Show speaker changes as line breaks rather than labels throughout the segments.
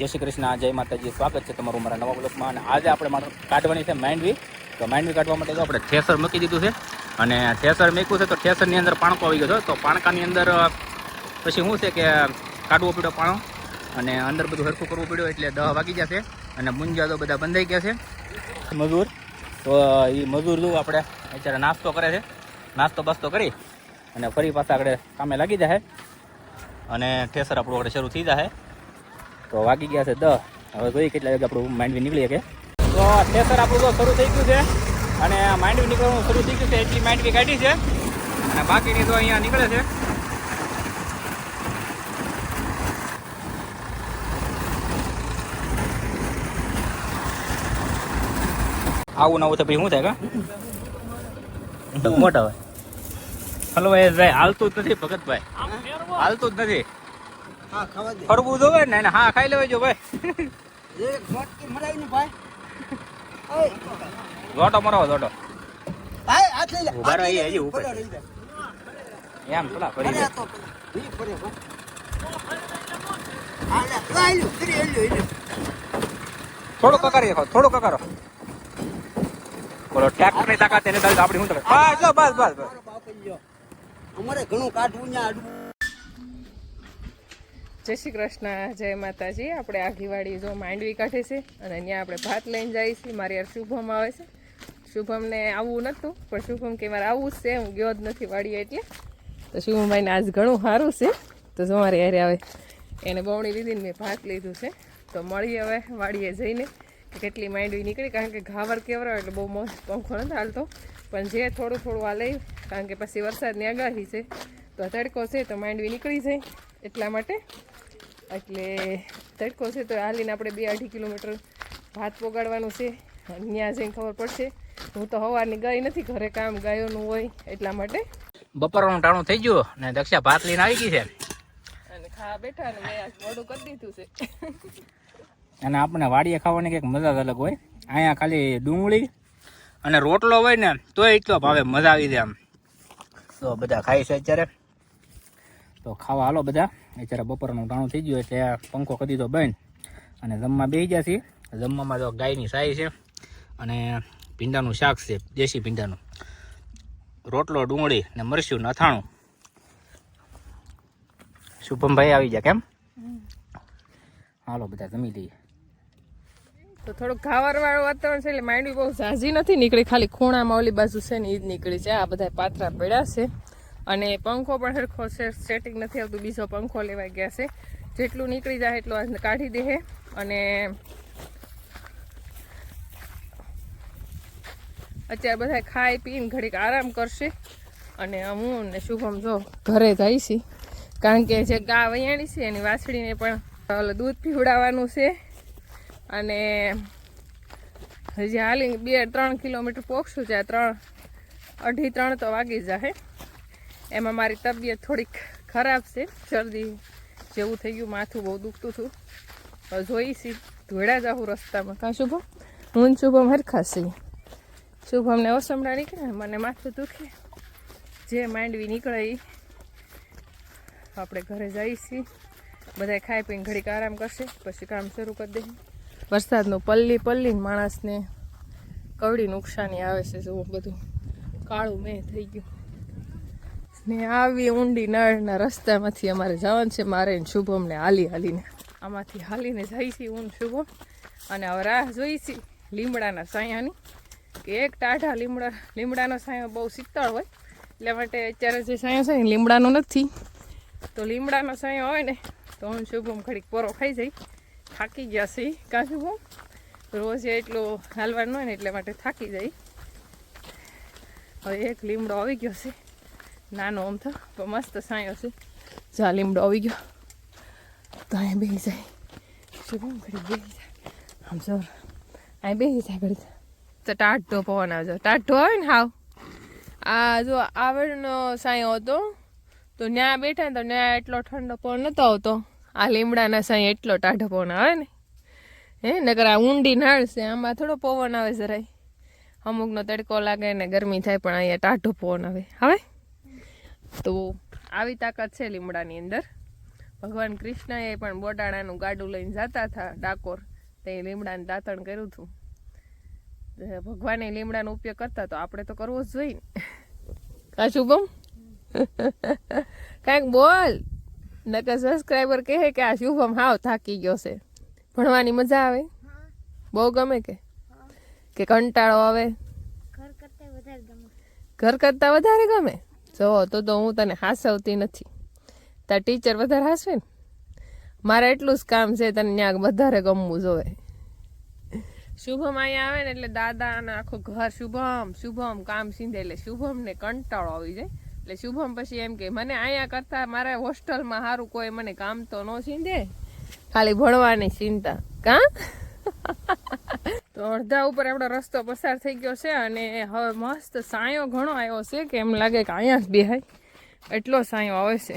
જય શ્રી કૃષ્ણ. જય માતાજી. સ્વાગત છે તમારું મારા નવા બ્લોકમાં અને આજે આપણે મારે કાઢવાની છે માંડવી. તો માંડવી કાઢવા માટે તો આપણે ઠેસર મૂકી દીધું છે. અને ઠેસર મૂક્યું છે તો ઠેસરની અંદર પાણકો આવી ગયો છે. તો પાણકાની અંદર પછી શું છે કે કાઢવો પડ્યો પાણો. અને અંદર બધું હરખું કરવું પડ્યું એટલે દહ વાગી જશે અને મુંજા તો બધા બંધાઈ ગયા છે. મજૂર. તો એ મજૂર જો આપણે અત્યારે નાસ્તો કરે છે. નાસ્તો બાસ્તો કરી અને ફરી પાછા આપણે કામે લાગી જાય અને ઠેસર આપણું આપણે શરૂ થઈ જાય તો વાગી ગયા છે દસ. હવે જોઈએ કેટલા વાગે આપણું માંડવી નીકળી શકે. તો ઠેસર આપણું તો શરૂ થઈ ગયું છે. અને માંડવી નીકળવાનું શરૂ થઈ ગયું છે, એટલી માંડવી કાઢી છે. અને બાકીની તો અહીંયા નીકળે છે. આવું નવું તો ભાઈ શું થાય કા? મોટા હોય. હલો ભાઈ, હાલતું જ નથી ભગતભાઈ. હાલતું જ નથી. ફરવું જોવે ને હા ખાઈ લેવા જો ભાઈ.
એક ફટકી ને ભાઈ.
લોટો મરાવો
લે
ઊભા રહો, હજી ઉપર. એમ થોડા ફરી
હો.
થોડું કકારી રાખો થોડું કકારો. બોલો ટ્રેક્ટરની તાકાત એને આપડી આપણી બસ બસ બસ
અમારે ઘણું કાઢવું ને આડવું.
જય શ્રી કૃષ્ણ, જય માતાજી. આપણે આઘીવાડી જો માંડવી કાઢે છે અને ત્યાં આપણે ભાત લઈને જઈએ છીએ. મારી યાર શુભમ આવે છે. શુભમને આવવું નહોતું, પણ શુભમ કે મારે આવવું જ છે. હું ગયો જ નથી વાડીએ એટલે. તો શુભમભાઈને આજ ઘણું સારું છે. તો જો મારી યારે આવે, એને બવણી લીધીને મેં ભાત લીધું છે. તો મળીએ હવે વાડીએ જઈને. કેટલી માંડવી નીકળી, કારણ કે ઘાવર કેવરો એટલે બહુ મસ્ત પંખો નથી હાલતો. પણ જે થોડું થોડું આ લઈ કારણ કે પછી વરસાદની આગાહી છે. તો તડકો છે, તો માંડવી નીકળી જાય એટલા માટે. એટલે તડકો છે તો હાલીને આપણે બે અઢી કિલોમીટર ભાત પોગાડવાનું છે. ત્યાં જઈને ખબર પડશે. હું તો સવારની ગઈ નથી ઘરે કામ ગાયોનું હોય એટલા માટે.
બપોરનું ટાણું થઈ ગયું ને દક્ષા ભાત લઈને આવી ગઈ છે.
અને ખા બેઠા ને મેં મોડું કરી દીધું છે.
અને આપણે વાડીએ ખાવાની કંઈક મજા જ અલગ હોય. અહીંયા ખાલી ડુંગળી અને રોટલો હોય ને તોય એટલો ભાવે મજા આવી જાય આમ. તો બધા ખાય છે અત્યારે. તો ખાવા હાલો બધા. અત્યારે બપોરનું ટાણું થઈ ગયું એટલે પંખો કરી દીધો બંધ. અને જમવા બેસી ગયા છીએ. જમવામાં તો ગાયની સાઈ છે અને ભીંડાનું શાક છે, દેશી ભીંડાનું. રોટલો, ડુંગળી ને મરસ્યું નથાણું શુભમભાઈ આવી ગયા કેમ? હાલો બધા જમી લઈએ.
તો થોડુંક ખાવાર વાળું વાતાવરણ છે એટલે માંડવી બહુ ઝાઝી નથી નીકળી. ખાલી ખૂણામાં ઓલી બાજુ છે ને એ જ નીકળી છે. આ બધા પાથરા પડ્યા છે. અને પંખો પણ સરખો સેટિંગ નથી આવતું, બીજો પંખો લેવાઈ ગયા છે. જેટલું નીકળી જાય એટલું આજને કાઢી દે અને અત્યારે બધા ખાઈ પીને ઘડીક આરામ કરશે. અને હું ને શુભમ જો ઘરે જઈશી કારણ કે જે ગા વૈયાણી છે, એની વાછડીને પણ દૂધ પીવડાવવાનું છે. અને હજી હાલી બે ત્રણ કિલોમીટર પોખશું ત્યાં ત્રણ અઢી ત્રણ તો વાગી જાય એમાં મારી તબિયત થોડીક ખરાબ છે. શરદી જેવું થઈ ગયું, માથું બહુ દુખતું હતું. જોઈશી ધોળા જાઉં રસ્તામાં. કાં શુભમ? હું શુભમ હરખાશી શુભમને ઓસમડા નીકળે મને માથું દુખે. જે માંડવી નીકળે એ આપણે ઘરે જઈશી બધા ખાઈ પીને ઘડીક આરામ કરશે, પછી કામ શરૂ કરી દે વરસાદનું પલ્લી પલ્લી માણસને કવડી નુકસાની આવે છે જોવું બધું. કાળું મેં થઈ ગયું. ને આવી ઊંડી નળના રસ્તામાંથી અમારે જવાનું છે. મારે શુભમને હાલી હાલીને આમાંથી હાલીને જાય છે ને શુભમ. અને હવે રાહ જોઈ છે લીમડાના સાયાની. કે એક ટાઢા લીમડા લીમડાનો સાયો બહુ શીતળ હોય. એટલે માટે અત્યારે જે સાયો છે ને લીમડાનો નથી. તો લીમડાનો સાયો હોય ને તો હું શુભમ ઘડીક પોરો ખાઈ જઈ થાકી ગયા છે. કાં શુભમ? રોજ એટલું હાલવાનું હોય ને એટલે માટે થાકી જાય. હવે એક લીમડો આવી ગયો છે. નાનો આમ તો મસ્ત સાયો છે. જા લીમડો આવી ગયો. તો અહીંયા બેસી જાય. શું ઘડી બેસી જાય. આમ જોર અહીં બેસી જાય ઘડી તો ટાઢો પવન આવજો ટાઢો આવે ને હાવ. આ જો આવડનો સાયો હતો. તો ત્યાં બેઠા ને તો ત્યાં એટલો ઠંડો પવન નતો આવતો. આ લીમડાના સાંઈ એટલો ટાઢો પવન આવે ને. હે, નકર આ ઊંડી નાળ આમાં થોડો પવન આવે જરાય. અમુકનો તડકો લાગે ને ગરમી થાય પણ અહીંયા ટાઢો પવન આવે. હવે? તો આવી તાકાત છે લીમડાની અંદર. ભગવાન કૃષ્ણએ પણ બોટાણાનું ગાડું લઈને જતા હતા ડાકોર. તે લીમડાને દાંતણ કર્યું હતું. ભગવાને લીમડાનો ઉપયોગ કરતા તો આપણે તો કરવો જ જોઈએ કા શુભમ કાંઈક બોલ. નકર સબસ્ક્રાઈબર કહે કે આ શુભમ હાવ થાકી ગયો છે. ભણવાની મજા આવે? બહુ ગમે કે? કે કંટાળો આવે?
ઘર કરતા વધારે ગમે.
ઘર કરતાં વધારે ગમે? જો, તો તો હું તને હાસવતી નથી. તાર ટીચર વધારે હાસવે ને? મારે એટલું જ કામ છે, તને ત્યાં વધારે ગમવું જોવે. શુભમ અહીંયા આવે ને એટલે દાદા અને આખું ઘર શુભમ શુભમ કામ સીંધે એટલે શુભમને કંટાળો આવી જાય. એટલે શુભમ પછી એમ કે, મને અહીંયા કરતા મારા હોસ્ટેલમાં સારું કોઈ મને કામ તો ન સીંધે. ખાલી ભણવાની ચિંતા. કા? તો અડધા ઉપર આપણો રસ્તો પસાર થઈ ગયો છે અને હવે મસ્ત સાયો ઘણો આવ્યો છે કે એમ લાગે કે અહીંયા જ બેહાય. એટલો સાયો આવે છે.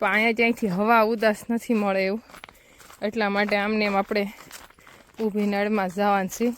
પણ અહીંયા ત્યાંથી હવા ઉદાસ નથી મળે એવું. એટલા માટે આમને એમ આપણે ઊભી નળમાં જવાનું છે.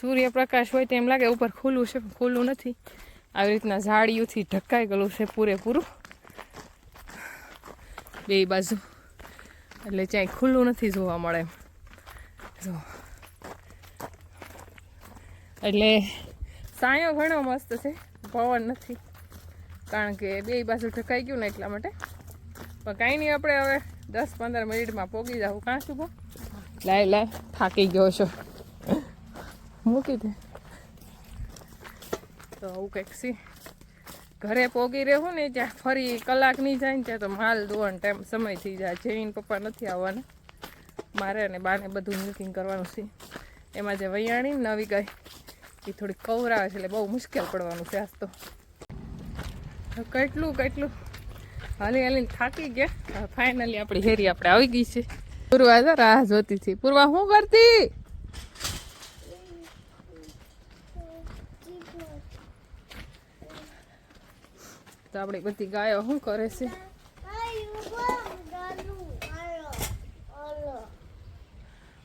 સૂર્યપ્રકાશ હોય તો એમ લાગે ઉપર ખુલ્લું છે ખુલ્લું નથી. આવી રીતના ઝાડીઓથી ઢકાઈ ગયેલું છે પૂરેપૂરું. બે બાજુ. એટલે ક્યાંય ખુલ્લું નથી જોવા મળે એમ. જો. એટલે સાયો ઘણો મસ્ત છે. પવન નથી. કારણ કે બે બાજુ ઠકાઈ ગયું ને એટલા માટે. પણ કાંઈ નહીં, આપણે હવે દસ પંદર મિનિટમાં પોગી જાવ કાં શું લાય લાય, થાકી ગયો છો. મૂકી દે. તો આવું કંઈક સી ઘરે પોગી રહેવું ને ત્યાં ફરી કલાક નહીં જાય ને ત્યાં તો માલ ધોવાનો ટાઈમ સમય થઈ જાય. જઈને પપ્પા નથી આવવાના. મારે અને બાને બધું મિલ્કિંગ કરવાનું છે. એમાં જે વૈયાણી નવી ગાય એ થોડી કવરાવે છે એટલે બહુ મુશ્કેલ પડવાનું છે આજ તો. કેટલું કેટલું? હાલી હાલી થાકી ગયા. ફાઇનલી આપણી હેરી આપણે આવી ગઈ છે. પૂર્વા તો રાહ જોતી હતી. પૂર્વા શું કરતી? તો આપણી બધી ગાયો શું કરે છે?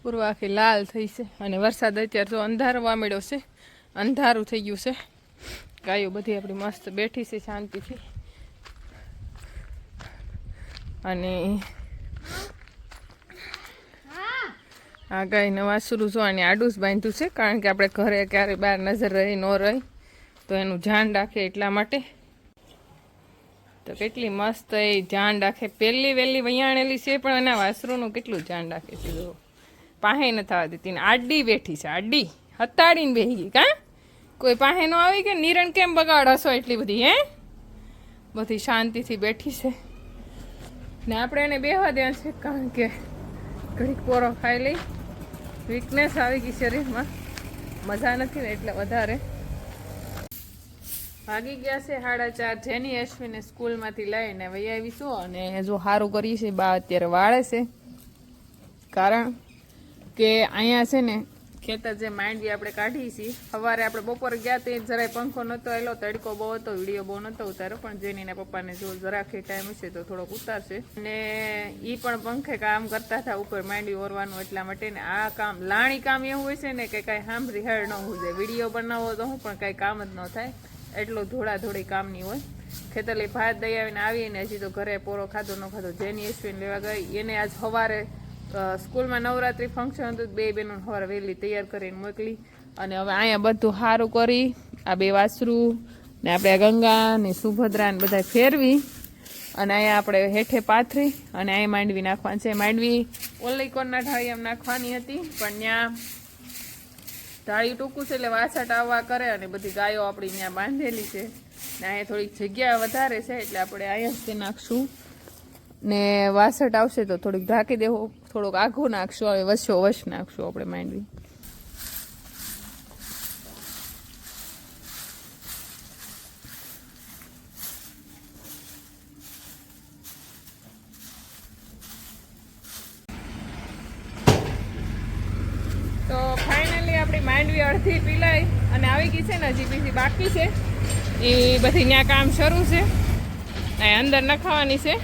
પૂર્વા લાલ થઈ છે અને વરસાદ અત્યારે તો અંધારો વામેળો છે. અંધારું થઈ ગયું છે. ગાયો બધી આપણી મસ્ત બેઠી છે, શાંતિથી. અને આ ગાયને વાસરું જોવાની આડું જ બાંધ્યું છે, કારણ કે આપણે ઘરે ક્યારે બહાર નજર રહી ન રહી. તો એનું ધ્યાન રાખે એટલા માટે. તો કેટલી મસ્ત એ ધ્યાન રાખે. પહેલી વહેલી વૈયાણેલી છે, પણ એના વાસરુનું કેટલું ધ્યાન રાખે છે પાહે ન થવા દેતી ને આડી બેઠી છે, આડી. હતાડીને બેહી ગઈ, કાં? કોઈ પાસે ન આવી કે? નિરણ કેમ બગાડશો એટલી બધી, હે? બધી શાંતિથી બેઠી છે. ને આપણે એને બેહવા દેવા છે, કારણ કે ઘડીક પોરો ખાઈ લઈ. વીકનેસ આવી ગઈ શરીરમાં. મજા નથી ને એટલે વધારે. ભાગી ગયા છે સાડા ચાર. જેની અશ્વિને સ્કૂલમાંથી લઈને વૈ આવીશું અને જો સારું કરીએ છીએ. બા અત્યારે વાળે છે. કારણ કે અહીંયા છે ને ખેતર જે માંડવી આપણે કાઢી છીએ સવારે આપણે બપોરે ગયા તે જરાય પંખો નહોતો એલો તડકો બહુ હતો, વીડિયો બહુ નહોતો ઉતાર્યો, પણ જેનીને પપ્પાને જો જરાક ટાઈમ હશે તો થોડોક ઉતારશે. અને એ પણ પંખે કામ કરતા હતા, ઉપર માંડવી ઓરવાનું એટલા માટે ને આ કામ, લાણી કામ એવું હોય છે ને કે કાંઈ સાંભળી હેડ ન હોય જાય. વીડિયો બનાવો તો હું, પણ કાંઈ કામ જ ન થાય. એટલો ધોળા ધોળી કામની હોય. ખેતરલી ભાત દઈ આવીને આવીને હજી તો ઘરે પોરો ખાધો ન ખાધો. જેની એસપીને લેવા ગઈ, એને આજ સવારે સ્કૂલમાં નવરાત્રી ફંક્શન હતું બે બહેનો સવારે વહેલી તૈયાર કરીને મોકલી અને હવે અહીંયા બધું સારું કરી, આ બે વાસરું ને આપણે ગંગા ને સુભદ્રા ને બધા ફેરવી અને અહીંયા આપણે હેઠે પાથરી અને અહીંયા માંડવી નાખવાની છે. માંડવી ઓલી કોરના ઢાળી એમ નાખવાની હતી, પણ ત્યાં ઢાળી ટૂંકું છે એટલે વાસટ આવવા કરે અને બધી ગાયો આપણી ત્યાં બાંધેલી છે. ને અહીંયા થોડીક જગ્યા વધારે છે એટલે આપણે અહીંયા તે નાખશું. ને વાસટ આવશે તો થોડીક ઢાંકી દેવું. થોડુંક આઘું નાખશું, હવે વશો વશ નાખશું આપણે માંડવી. તો ફાઇનલી આપણી માંડવી અડધી પીલાઈ અને આવી ગઈ છે ને હજી બીજી બાકી છે. એ બધી ત્યાં કામ શરૂ છે. અહીં અંદર નખાવાની છે.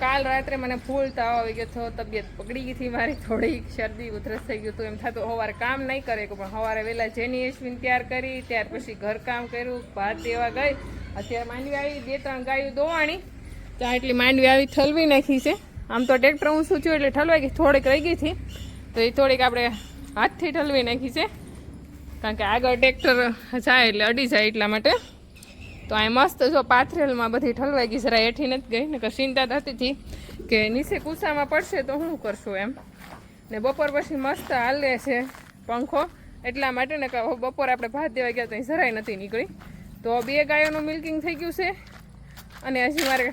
કાલ રાત્રે મને ફૂલ તાવ આવી ગયો હતો, તબિયત પકડી ગઈ હતી, મારી થોડીક શરદી ઉધરસ થઈ ગયું હતું. એમ થતું સવારે કામ નહીં કરે પણ સવારે વહેલા જેની એશવીન તૈયાર કરી, ત્યાર પછી ઘરકામ કર્યું, ભાત દેવા ગઈ. અત્યારે માંડવી આવી, બે ત્રણ ગાયું દોવાણી. ત્યાં એટલી માંડવી આવી ઠલવી નાખી છે. આમ તો ટ્રેક્ટર હું છું એટલે ઠલવાઈ ગઈ, થોડીક રહી ગઈ હતી. તો એ થોડીક આપણે હાથથી ઠલવી નાખી છે. કારણ કે આગળ ટ્રેક્ટર જાય એટલે અડી જાય એટલા માટે. તો આ મસ્ત જો પાથરેલમાં બધી ઠલવાઈ ગઈ જરા હેઠી નથી ગઈ ને ચિંતા થતી હતી કે નીચે કુસામાં પડશે તો શું કરશું એમ. ને બપોર પછી મસ્ત હાલે છે પંખો. એટલા માટે ને કે બપોર આપણે ભાત દેવા ગયા તો અહીં જરાય નથી નીકળી. તો બે ગાયોનું મિલ્કિંગ થઈ ગયું છે. અને હજી મારે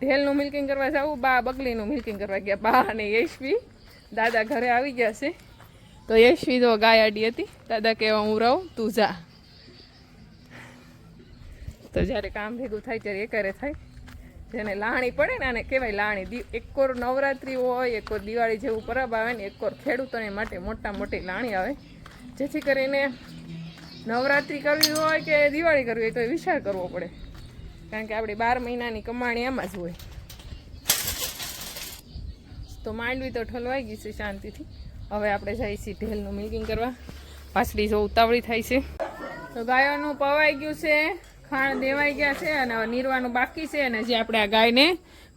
ઢેલનું મિલ્કિંગ કરવા જવું, બા બગલીનું મિલ્કિંગ કરવા ગયા, બા અને યશવી. દાદા ઘરે આવી ગયા છે. તો યશવી તો ગાય આડી હતી. દાદા કહેવા, હું રહું, તું જા. તો જ્યારે કામ ભેગું થાય ત્યારે એકારે થાય. જેને લાણી પડે ને આને કહેવાય લાણી. દી એકોર નવરાત્રિ હોય એકોર દિવાળી જેવું પરબ આવે ને એકોર ખેડૂતોને માટે મોટા મોટી લાણી આવે. જેથી કરીને નવરાત્રિ કરવી હોય કે દિવાળી કરવી હોય તો એ વિચાર કરવો પડે. કારણ કે આપણી બાર મહિનાની કમાણી એમાં જ હોય. તો માંડવી તો ઠલવાઈ ગઈ છે શાંતિથી. હવે આપણે જઈએ છીએ ઢેલનું મિલ્કિંગ કરવા. પાછળી જો ઉતાવળી થાય છે. તો ગાયોનું પવાઈ ગયું છે. ખાણ દેવાઈ ગયા છે અને નીરવાનું બાકી છે અને જે આપણે આ ગાયને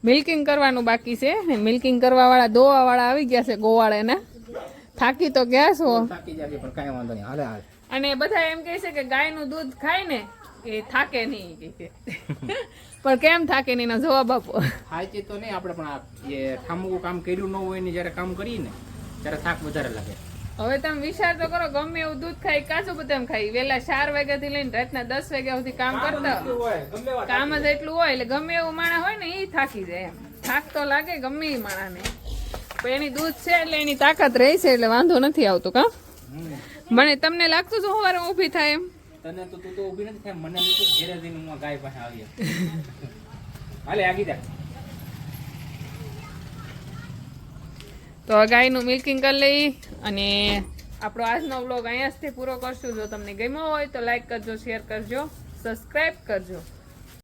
મિલ્કિંગ કરવાનું બાકી છે. મિલ્કિંગ કરવાવાળા દોવાવાળા આવી ગયા છે ગોવાળાના થાકી તો ગયા છો.
થાકી
અને બધા એમ કહે છે કે ગાયનું દૂધ ખાય ને એ થાકે નહીં પણ કેમ થાકે નહીં એનો જવાબ આપો.
સાચી તો નહીં આપણે પણ આ એ ઠામું કામ કર્યું ન હોય ને જ્યારે કામ કરીએ ને ત્યારે થાક વધારે લાગે.
હવે તમે વિચાર તો કરો ગમે એવું દૂધ ખાઈ કાચું બદામ ખાઈ. વેલા ચાર વાગ્યાથી લઈને રાતના દસ વાગ્યા સુધી કામ કરતા કામ જ એટલું હોય એટલે ગમે એવું માણા હોય ને એ થાકી જાય એમ. થાક તો લાગે ગમે એ માણસને પણ એની દૂધ છે એટલે એની તાકાત રહે છે એટલે વાંધો નથી આવતો કા? મને તમને લાગતું હતું સવારે ઊભી થાય એમ?
તને તો તું તો ઊભી નથી થાય મને તો ઘેરે જઈને હું ગાય પાસે આવી હાલે આગી જા.
તો ગાયનું મિલ્કિંગ કરી લઈ અને આપણો આજનો વ્લોગ અહીંયાથી પૂરો કરશું. જો તમને ગમ્યો હોય તો લાઈક કરજો શેર કરજો સબસ્ક્રાઈબ કરજો.